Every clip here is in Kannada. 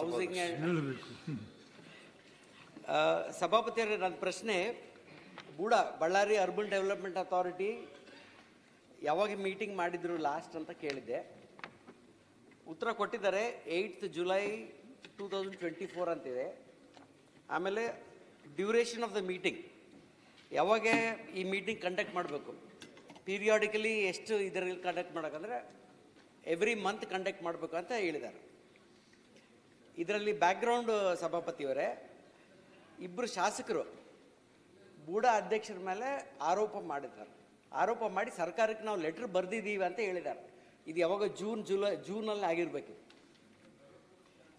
ಹೌಸಿಂಗ್ ಸಭಾಪತಿಯವರೇ ನನ್ನ ಪ್ರಶ್ನೆ BUDA Ballari urban development authority ಯಾವಾಗ ಮೀಟಿಂಗ್ ಮಾಡಿದ್ರು ಲಾಸ್ಟ್ ಅಂತ ಕೇಳಿದ್ದೆ. ಉತ್ತರ ಕೊಟ್ಟಿದ್ದಾರೆ eighth July two thousand twenty four ಅಂತಿದೆ. ಆಮೇಲೆ ಡ್ಯೂರೇಷನ್ ಆಫ್ ದ ಮೀಟಿಂಗ್ ಯಾವಾಗ ಈ ಮೀಟಿಂಗ್ ಕಂಡಕ್ಟ್ ಮಾಡಬೇಕು? ಪೀರಿಯಾಡಿಕಲಿ ಎಷ್ಟು ಇದರಲ್ಲಿ ಕಂಡಕ್ಟ್ ಮಾಡೋಕ್ಕಂದ್ರೆ ಎವ್ರಿ ಮಂತ್ ಕಂಡಕ್ಟ್ ಮಾಡಬೇಕು ಅಂತ ಹೇಳಿದ್ದಾರೆ. ಇದರಲ್ಲಿ ಬ್ಯಾಕ್ಗ್ರೌಂಡ್ ಸಭಾಪತಿಯವರೇ ಇಬ್ಬರು ಶಾಸಕರು, ಬೂಡ ಅಧ್ಯಕ್ಷರ ಮೇಲೆ ಆರೋಪ ಮಾಡಿದ್ದಾರೆ. ಆರೋಪ ಮಾಡಿ ಸರ್ಕಾರಕ್ಕೆ ನಾವು ಲೆಟ್ರ್ ಬರೆದಿದ್ದೀವಿ ಅಂತ ಹೇಳಿದ್ದಾರೆ. ಇದು ಯಾವಾಗ ಜೂನ್ ಜುಲೈ ಜೂನಲ್ಲಿ ಆಗಿರ್ಬೇಕು.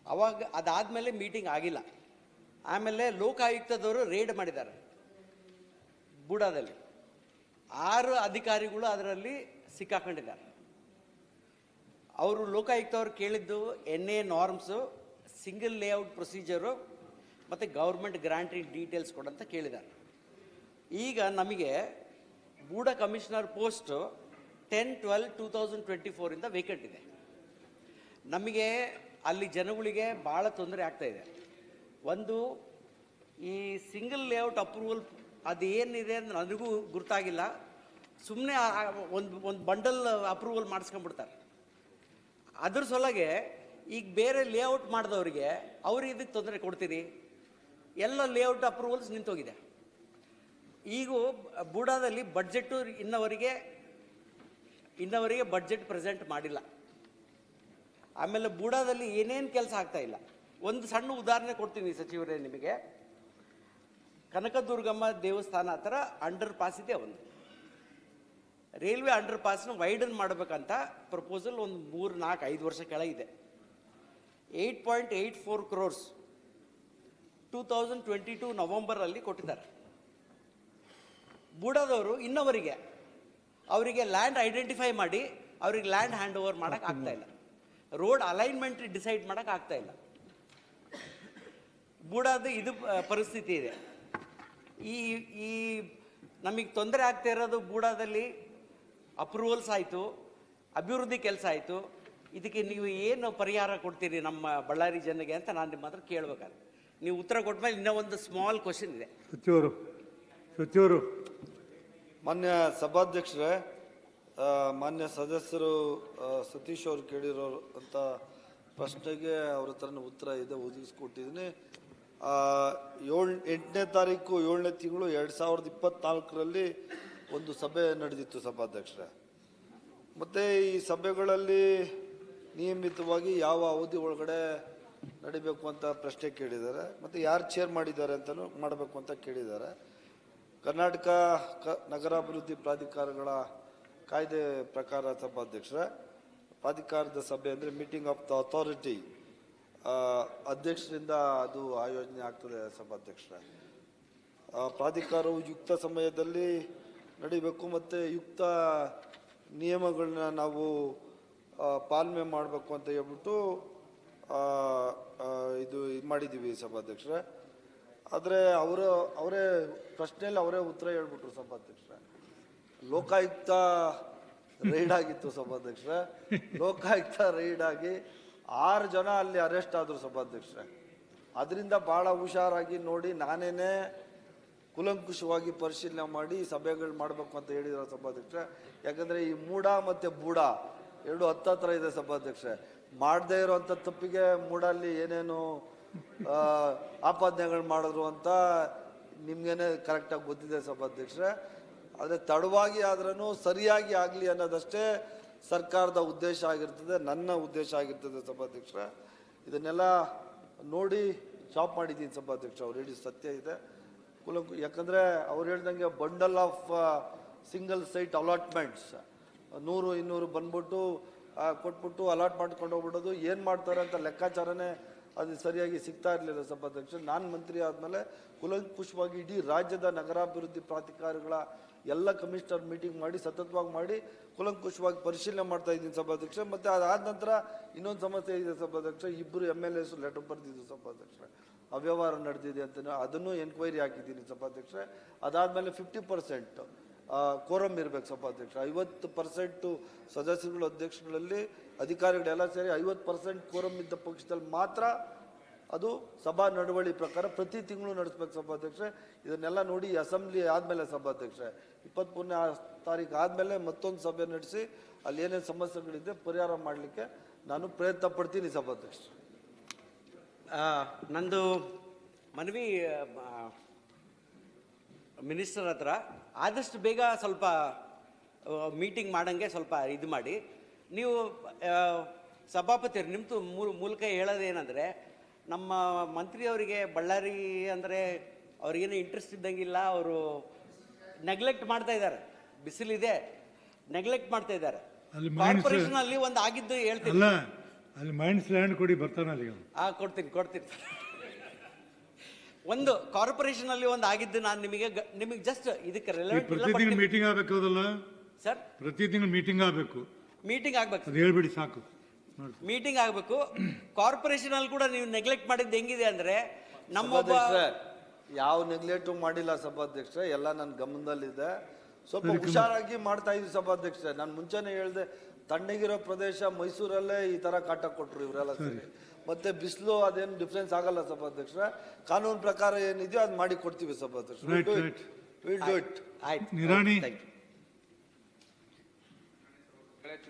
ಅವಾಗ ಅದಾದಮೇಲೆ ಮೀಟಿಂಗ್ ಆಗಿಲ್ಲ. ಆಮೇಲೆ ಲೋಕಾಯುಕ್ತದವರು ರೇಡ್ ಮಾಡಿದ್ದಾರೆ. ಬೂಡಾದಲ್ಲಿ. ಆರು ಅಧಿಕಾರಿಗಳು ಅದರಲ್ಲಿ ಸಿಕ್ಕಾಕೊಂಡಿದ್ದಾರೆ. ಅವರು ಲೋಕಾಯುಕ್ತವ್ರು ಕೇಳಿದ್ದು N A norms single layout procedure ಮತ್ತು ಗೌರ್ಮೆಂಟ್ ಗ್ರಾಂಟ್ರಿ ಡೀಟೇಲ್ಸ್ ಕೊಡಂತ ಕೇಳಿದ ಈಗ ನಮಗೆ BUDA commissioner post ten twelve two thousand twenty ಫೋರಿಂದ vacant ಇದೆ. ನಮಗೆ ಅಲ್ಲಿ ಜನಗಳಿಗೆ ಭಾಳ ತೊಂದರೆ ಆಗ್ತಾಯಿದೆ ಒಂದು, ಈ ಸಿಂಗಲ್ ಲೇಔಟ್ ಅಪ್ರೂವಲ್ ಅದು ಏನಿದೆ ಅಂತ ನನಗೂ ಗುರ್ತಾಗಿಲ್ಲ. ಸುಮ್ಮನೆ ಒಂದು ಒಂದು ಬಂಡಲ್ ಅಪ್ರೂವಲ್ ಮಾಡಿಸ್ಕೊಂಡ್ಬಿಡ್ತಾರೆ. ಅದ್ರ ಸೊಲಗೆ ಈಗ ಬೇರೆ ಲೇಔಟ್ ಮಾಡಿದವರಿಗೆ ಅವ್ರಿಗೆ ಇದಕ್ಕೆ ತೊಂದರೆ ಕೊಡ್ತೀರಿ? ಎಲ್ಲ ಲೇಔಟ್ ಅಪ್ರೂವಲ್ಸ್ ನಿಂತೋಗಿದೆ. ಈಗ ಬೂಡಾದಲ್ಲಿ ಬಡ್ಜೆಟ್ಟು ಇನ್ನವರಿಗೆ ಇನ್ನವರಿಗೆ ಬಡ್ಜೆಟ್ ಪ್ರೆಸೆಂಟ್ ಮಾಡಿಲ್ಲ. ಆಮೇಲೆ ಬೂಡಾದಲ್ಲಿ ಏನೇನು ಕೆಲಸ ಆಗ್ತಾ ಇಲ್ಲ. ಒಂದು ಸಣ್ಣ ಉದಾಹರಣೆ ಕೊಡ್ತೀನಿ ಸಚಿವರೇ ನಿಮಗೆ. ಕನಕದುರ್ಗಮ್ಮ ದೇವಸ್ಥಾನ ಹತ್ರ ಅಂಡರ್ ಪಾಸ್ ಇದೆ ಒಂದು. ರೈಲ್ವೆ ಅಂಡರ್ ಪಾಸ್ನ ವೈಡನ್ ಮಾಡಬೇಕಂತ ಪ್ರಪೋಸಲ್ ಒಂದು ಮೂರು ನಾಲ್ಕು ಐದು ವರ್ಷ ಕೆಳಗಿದೆ eight point eight four crores two thousand twenty two ನವಂಬರಲ್ಲಿ ಕೊಟ್ಟಿದ್ದಾರೆ. ಬೂಡಾದವರು ಇನ್ನವರಿಗೆ ಅವರಿಗೆ ಲ್ಯಾಂಡ್ ಐಡೆಂಟಿಫೈ ಮಾಡಿ ಅವ್ರಿಗೆ ಲ್ಯಾಂಡ್ ಹ್ಯಾಂಡ್ ಓವರ್ ಮಾಡೋಕೆ ಆಗ್ತಾ ಇಲ್ಲ. ರೋಡ್ ಅಲೈನ್ಮೆಂಟ್ ಡಿಸೈಡ್ ಮಾಡೋಕೆ ಆಗ್ತಾ ಇಲ್ಲ. ಬೂಡಾದ ಇದು ಪರಿಸ್ಥಿತಿ ಇದೆ. ಈ ಈ ನಮಗೆ ತೊಂದರೆ ಆಗ್ತಾ ಇರೋದು ಬೂಡಾದಲ್ಲಿ ಅಪ್ರೂವಲ್ಸ್ ಆಯಿತು ಅಭಿವೃದ್ಧಿ ಕೆಲಸ ಆಯಿತು ಇದಕ್ಕೆ ನೀವು ಏನು ಪರಿಹಾರ ಕೊಡ್ತೀರಿ ನಮ್ಮ ಬಳ್ಳಾರಿ ಜನಗೆ ಅಂತ ನಾನು ನಿಮ್ಮ ಹತ್ರ ಕೇಳ್ಬೇಕಾದ್ರೆ. ನೀವು ಉತ್ತರ ಕೊಟ್ಮೇಲೆ ಇನ್ನೂ ಒಂದು ಸ್ಮಾಲ್ ಕ್ವಶನ್ ಇದೆ. ಸಚಿವರು ಸಚಿವರು ಮಾನ್ಯ ಸಭಾಧ್ಯಕ್ಷರೇ ಆ, ಮಾನ್ಯ ಸದಸ್ಯರು ಆ, ಸತೀಶ್ ಅವರು ಕೇಳಿರೋರು ಅಂತ ಪ್ರಶ್ನೆಗೆ ಅವ್ರ ಹತ್ರನೇ ಉತ್ತರ ಇದೆ ಒದಗಿಸ್ಕೊಟ್ಟಿದ್ದೀನಿ. ಏಳ್ ಎಂಟನೇ ತಾರೀಕು ಏಳನೇ ತಿಂಗಳು ಎರಡು ಸಾವಿರದ ಇಪ್ಪತ್ತ್ನಾಲ್ಕರಲ್ಲಿ ಒಂದು ಸಭೆ ನಡೆದಿತ್ತು ಸಭಾಧ್ಯಕ್ಷರೇ. ಮತ್ತು ಈ ಸಭೆಗಳಲ್ಲಿ ನಿಯಮಿತವಾಗಿ ಯಾವ ಅವಧಿ ಒಳಗಡೆ ನಡಿಬೇಕು ಅಂತ ಪ್ರಶ್ನೆ ಕೇಳಿದ್ದಾರೆ. ಮತ್ತು ಯಾರು ಚೇರ್ ಮಾಡಿದ್ದಾರೆ ಅಂತಲೂ ಮಾಡಬೇಕು ಅಂತ ಕೇಳಿದ್ದಾರೆ. ಕರ್ನಾಟಕ ಕ, ನಗರಾಭಿವೃದ್ಧಿ ಪ್ರಾಧಿಕಾರಗಳ ಕಾಯ್ದೆ ಪ್ರಕಾರ, ಸಭಾಧ್ಯಕ್ಷರ, ಪ್ರಾಧಿಕಾರದ ಸಭೆ ಅಂದರೆ ಮೀಟಿಂಗ್ ಆಫ್ ದ ಅಥಾರಿಟಿ ಅಧ್ಯಕ್ಷರಿಂದ ಅದು ಆಯೋಜನೆ ಆಗ್ತದೆ ಸಭಾಧ್ಯಕ್ಷರ. ಪ್ರಾಧಿಕಾರವು ಯುಕ್ತ ಸಮಯದಲ್ಲಿ ನಡಿಬೇಕು ಮತ್ತು ಯುಕ್ತ ನಿಯಮಗಳನ್ನ ನಾವು ಪಾಲನೆ ಮಾಡಬೇಕು ಅಂತ ಹೇಳ್ಬಿಟ್ಟು ಇದು ಇದು ಮಾಡಿದ್ದೀವಿ ಸಭಾಧ್ಯಕ್ಷರೇ. ಆದರೆ ಅವರು, ಅವರೇ ಪ್ರಶ್ನೆಯಲ್ಲಿ ಅವರೇ ಉತ್ತರ ಹೇಳ್ಬಿಟ್ರು ಸಭಾಧ್ಯಕ್ಷರೇ. ಲೋಕಾಯುಕ್ತ ರೈಡ್ ಆಗಿತ್ತು ಸಭಾಧ್ಯಕ್ಷರೇ. ಲೋಕಾಯುಕ್ತ ರೈಡ್ ಆಗಿ ಆರು ಜನ ಅಲ್ಲಿ ಅರೆಸ್ಟ್ ಆದರು ಸಭಾಧ್ಯಕ್ಷರೇ. ಅದರಿಂದ ಭಾಳ ಹುಷಾರಾಗಿ ನೋಡಿ ನಾನೇನೇ ಕುಲಂಕುಷವಾಗಿ ಪರಿಶೀಲನೆ ಮಾಡಿ ಸಭೆಗಳು ಮಾಡಬೇಕು ಅಂತ ಹೇಳಿದ್ರು ಸಭಾಧ್ಯಕ್ಷರೇ. ಯಾಕಂದರೆ ಈ ಮೂಡ ಮತ್ತು ಬೂಡ ಎರಡು ಹತ್ತತ್ರ ಇದೆ ಸಭಾಧ್ಯಕ್ಷ ಮಾಡದೇ ಇರುವಂತ ತಪ್ಪಿಗೆ ಮೂಡಲ್ಲಿ ಏನೇನು ಆಪಾದನೆಗಳು ಮಾಡಿದ್ರು ಅಂತ ನಿಮ್ಗೇನೆ ಕರೆಕ್ಟಾಗಿ ಗೊತ್ತಿದೆ ಸಭಾಧ್ಯಕ್ಷರೇ. ಆದರೆ ತಡವಾಗಿ ಆದ್ರೂ ಸರಿಯಾಗಿ ಆಗಲಿ ಅನ್ನೋದಷ್ಟೇ ಸರ್ಕಾರದ ಉದ್ದೇಶ ಆಗಿರ್ತದೆ, ನನ್ನ ಉದ್ದೇಶ ಆಗಿರ್ತದೆ ಸಭಾಧ್ಯಕ್ಷರೇ. ಇದನ್ನೆಲ್ಲ ನೋಡಿ ಶಾಪ್ ಮಾಡಿದ್ದೀನಿ ಸಭಾಧ್ಯಕ್ಷ ಅವ್ರು ಹೇಳಿ ಸತ್ಯ ಇದೆ. ಕುಲಂಕು ಯಾಕಂದರೆ ಅವ್ರು ಹೇಳ್ದಂಗೆ bundle of single site allotments ನೂರು, ಇನ್ನೂರು ಬಂದ್ಬಿಟ್ಟು ಕೊಟ್ಬಿಟ್ಟು ಅಲಾಟ್ ಮಾಡ್ಕೊಂಡು ಹೋಗ್ಬಿಡೋದು. ಏನು ಮಾಡ್ತಾರೆ ಅಂತ ಲೆಕ್ಕಾಚಾರನೇ ಅದು ಸರಿಯಾಗಿ ಸಿಗ್ತಾ ಇರಲಿಲ್ಲ ಸಭಾಧ್ಯಕ್ಷ. ನಾನು ಮಂತ್ರಿ ಆದಮೇಲೆ ಕುಲಂಕುಷವಾಗಿ ಇಡೀ ರಾಜ್ಯದ ನಗರಾಭಿವೃದ್ಧಿ ಪ್ರಾಧಿಕಾರಗಳ ಎಲ್ಲ ಕಮಿಷನರ್ ಮೀಟಿಂಗ್ ಮಾಡಿ, ಸತತವಾಗಿ ಮಾಡಿ ಕುಲಂಕುಷವಾಗಿ ಪರಿಶೀಲನೆ ಮಾಡ್ತಾ ಇದ್ದೀನಿ ಸಭಾಧ್ಯಕ್ಷ. ಮತ್ತು ಅದಾದ ನಂತರ ಇನ್ನೊಂದು ಸಮಸ್ಯೆ ಇದೆ ಸಭಾಧ್ಯಕ್ಷ. ಇಬ್ಬರು ಎಂ ಎಲ್ ಎಸ್ ಲೆಟರ್ ಬರೆದಿದ್ದು ಸಭಾಧ್ಯಕ್ಷ. ಅವ್ಯವಹಾರ ನಡೆದಿದೆ ಅಂತ ಅದನ್ನು ಎನ್ಕ್ವೈರಿ ಹಾಕಿದ್ದೀನಿ ಸಭಾಧ್ಯಕ್ಷ. ಅದಾದಮೇಲೆ ಫಿಫ್ಟಿ ಪರ್ಸೆಂಟ್ ಕೋರಮ್ ಇರಬೇಕು ಸಭಾಧ್ಯಕ್ಷ. ಐವತ್ತು ಪರ್ಸೆಂಟು ಸದಸ್ಯರುಗಳು ಅಧ್ಯಕ್ಷಗಳಲ್ಲಿ ಅಧಿಕಾರಿಗಳೆಲ್ಲ ಸೇರಿ ಐವತ್ತು ಪರ್ಸೆಂಟ್ ಕೋರಂ ಇದ್ದ ಪಕ್ಷದಲ್ಲಿ ಮಾತ್ರ ಅದು ಸಭಾ ನಡವಳಿ ಪ್ರಕಾರ ಪ್ರತಿ ತಿಂಗಳು ನಡೆಸ್ಬೇಕು ಸಭಾಧ್ಯಕ್ಷ. ಇದನ್ನೆಲ್ಲ ನೋಡಿ ಅಸೆಂಬ್ಲಿ ಆದಮೇಲೆ ಸಭಾಧ್ಯಕ್ಷ. ಇಪ್ಪತ್ತ್ಮೂರನೇ ತಾರೀಕು ಆದಮೇಲೆ ಮತ್ತೊಂದು ಸಭೆ ನಡೆಸಿ ಅಲ್ಲಿ ಏನೇನು ಸಮಸ್ಯೆಗಳಿದೆ ಪರಿಹಾರ ಮಾಡಲಿಕ್ಕೆ ನಾನು ಪ್ರಯತ್ನ ಪಡ್ತೀನಿ ಸಭಾಧ್ಯಕ್ಷ. ನಂದು ಮನವಿ ಮಿನಿಸ್ಟರ್ ಹತ್ರ ಆದಷ್ಟು ಬೇಗ ಸ್ವಲ್ಪ ಮೀಟಿಂಗ್ ಮಾಡೋಂಗೆ ಸ್ವಲ್ಪ ಇದು ಮಾಡಿ. ನೀವು ಸಭಾಪತಿ ಸಭಾಪತಿಯರು ನಿಮ್ಮದು ಮೂಲಕ ಹೇಳೋದೇನೆಂದರೆ ನಮ್ಮ ಮಂತ್ರಿಯವರಿಗೆ ಬಳ್ಳಾರಿ ಅಂದರೆ ಅವ್ರಿಗೇನು ಇಂಟ್ರೆಸ್ಟ್ ಇದ್ದಂಗಿಲ್ಲ ಅವರು ನೆಗ್ಲೆಕ್ಟ್ ಮಾಡ್ತಾ ಇದ್ದಾರೆ. ಬಿಸಿಲಿದೆ ನೆಗ್ಲೆಕ್ಟ್ ಮಾಡ್ತಾ ಇದ್ದಾರೆ. ಕಾರ್ಪೊರೇಷನ್ ಅಲ್ಲಿ ಒಂದು ಆಗಿದ್ದು ಹೇಳ್ತೀನಿ. ಅಲ್ಲ ಮೈಂಡ್ಸ್ ಲ್ಯಾಂಡ್ ಕೊಡಿ ಬರ್ತಾನೆ ಅಲ್ಲಿಗೆ. ಆ ಕೊಡ್ತೀನಿ ಕೊಡ್ತೀನಿ. ಒಂದು ಕಾರ್ಪೊರೇಷನ್ ಅಲ್ಲಿ ಒಂದು ಆಗಿದ್ದು ನಾನು ನಿಮಗೆ ನಿಮಗೆ ಜಸ್ಟ್ ಇದಕ್ಕೆ ಪ್ರತಿ ತಿಂಗಳು ಮೀಟಿಂಗ್ ಆಗಬೇಕು ಅದಲ್ಲ ಸರ್ ಪ್ರತಿ ತಿಂಗಳು ಮೀಟಿಂಗ್ ಆಗಬೇಕು. ಮೀಟಿಂಗ್ ಆಗ್ಬೇಕು. ಅದು ಹೇಳ್ಬಿಡಿ ಸಾಕು. ನೋಡಿ. ಮೀಟಿಂಗ್ ಆಗಬೇಕು. ಕಾರ್ಪೊರೇಷನ್ ಅಲ್ಲಿ ಕೂಡ ನೀವು ನೆಗ್ಲೆಕ್ಟ್ ಮಾಡಿದ್ದು ಹೆಂಗಿದೆ ಅಂದ್ರೆ ನಮ್ಮೊಬ್ಬ ಸಭಾಧ್ಯಕ್ಷರೇ ಯಾವ ನೆಗ್ಲೆಕ್ಟು ಮಾಡಿಲ್ಲ ಸಭಾಧ್ಯಕ್ಷ ಎಲ್ಲ ನನ್ನ ಗಮನದಲ್ಲಿದೆ. ಸ್ವಲ್ಪ ಹುಷಾರಾಗಿ ಮಾಡ್ತಾ ಇದ್ವಿ ಸಭಾಧ್ಯಕ್ಷ ನಾನು ಮುಂಚೆನೆ ಹೇಳ್ದೆ ತಣ್ಣಗಿರೋ ಪ್ರದೇಶ ಮೈಸೂರಲ್ಲೇ ಈ ತರ ಕಾಟ ಕೊಟ್ರು ಇವರೆಲ್ಲ ಸೇರಿ. ಮತ್ತೆ ಬಿಸಿಲು ಅದೇನು ಡಿಫ್ರೆನ್ಸ್ ಆಗಲ್ಲ ಸಭಾಧ್ಯಕ್ಷ ಕಾನೂನು ಪ್ರಕಾರ ಏನಿದೆಯೋ ಅದು ಮಾಡಿ ಕೊಡ್ತೀವಿ ಸಭಾಧ್ಯಕ್ಷ ಆಯ್ತು.